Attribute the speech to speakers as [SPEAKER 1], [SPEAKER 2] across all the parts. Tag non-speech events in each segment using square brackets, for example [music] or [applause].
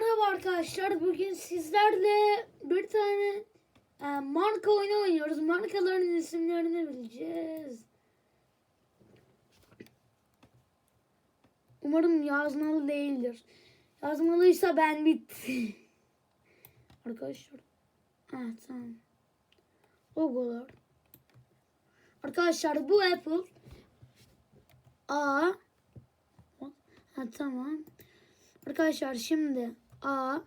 [SPEAKER 1] Merhaba arkadaşlar. Bugün sizlerle bir tane e, marka oyunu oynuyoruz. Markaların isimlerini bileceğiz. Umarım yazmalı değildir. Yazmalıysa ben bitti. [laughs] arkadaşlar. Ha tamam. Logolar. Arkadaşlar bu Apple. A. Ha tamam. Arkadaşlar şimdi A.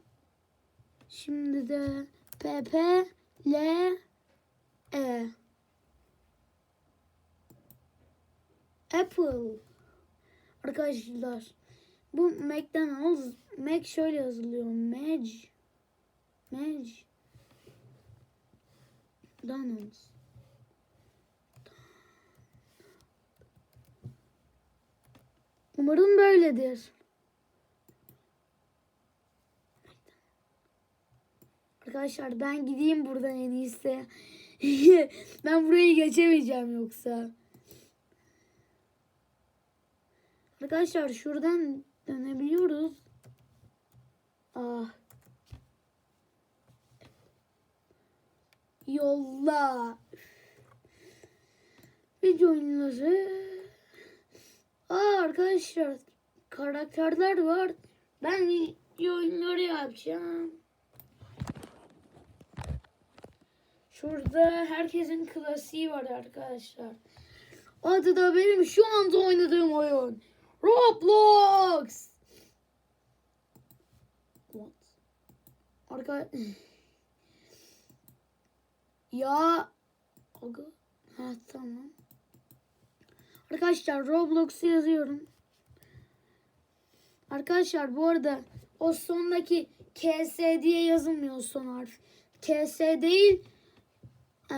[SPEAKER 1] Şimdi de P P L E. Apple. Arkadaşlar bu McDonald's Mac şöyle yazılıyor. Mac Mac Donald's Umarım böyledir. Arkadaşlar ben gideyim buradan en iyisi. [laughs] ben burayı geçemeyeceğim yoksa. Arkadaşlar şuradan dönebiliyoruz. Ah. Yolla. Video oyunları. Aa arkadaşlar karakterler var. Ben video oyunları yapacağım. Şurada herkesin klasiği var arkadaşlar. Adı da benim şu anda oynadığım oyun. Roblox. What? Arka... [laughs] ya... Aga... Ha tamam. Arkadaşlar Roblox'u yazıyorum. Arkadaşlar bu arada o sondaki KS diye yazılmıyor son harf. KS değil. Ee,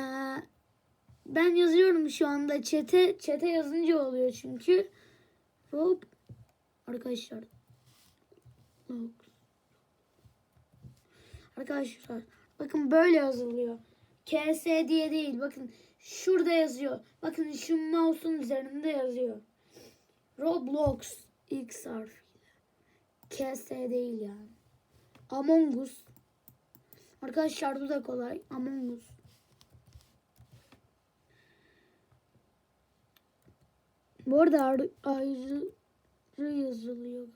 [SPEAKER 1] ben yazıyorum şu anda çete çete yazınca oluyor çünkü. Rob arkadaşlar. Arkadaşlar bakın böyle yazılıyor. KS diye değil. Bakın şurada yazıyor. Bakın şu mouse'un üzerinde yazıyor. Roblox X harfiyle. KS değil yani. Among Us. Arkadaşlar bu da kolay. Among Us. Bu arada ayrı, yazılıyor.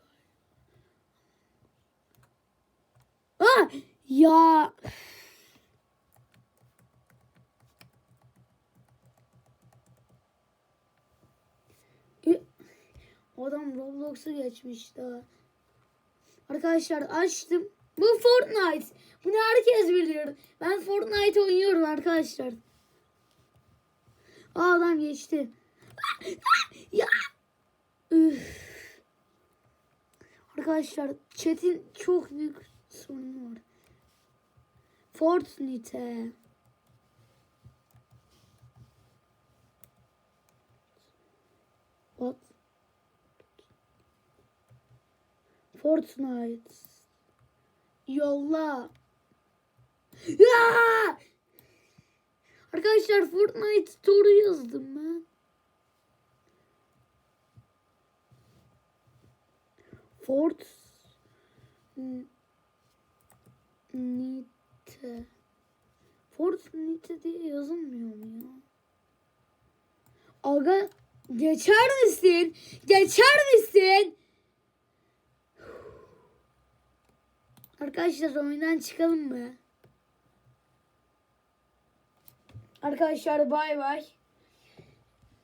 [SPEAKER 1] Ah! Ya Adam Roblox'u geçmiş daha. Arkadaşlar açtım. Bu Fortnite. Bunu herkes bilir. Ben Fortnite oynuyorum arkadaşlar. Aa, adam geçti. ya. Üf. Arkadaşlar chat'in çok büyük sorunu var. Fortnite. What? Fortnite. Yolla. Ya! Arkadaşlar Fortnite Story yazdım ben. Fort Nite. Fortnite diye yazılmıyor mu ya? Aga geçer misin? Geçer misin? Arkadaşlar oyundan çıkalım mı? Arkadaşlar bay bay.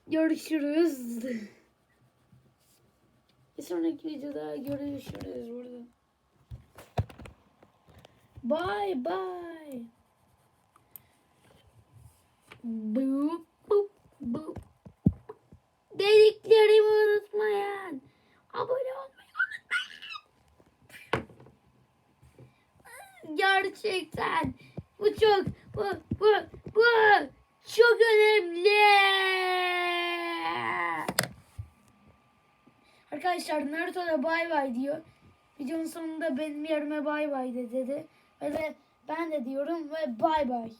[SPEAKER 1] Görüşürüz. Bir sonraki videoda görüşürüz burada. Bye bye. Boop boop boop. Dediklerimi unutmayın. Abone olmayı unutmayın. Gerçekten bu çok bu bu bu çok önemli. Arkadaşlar Naruto da bay bay diyor. Videonun sonunda benim yerime bay bay de dedi. Ve de ben de diyorum ve bay bay.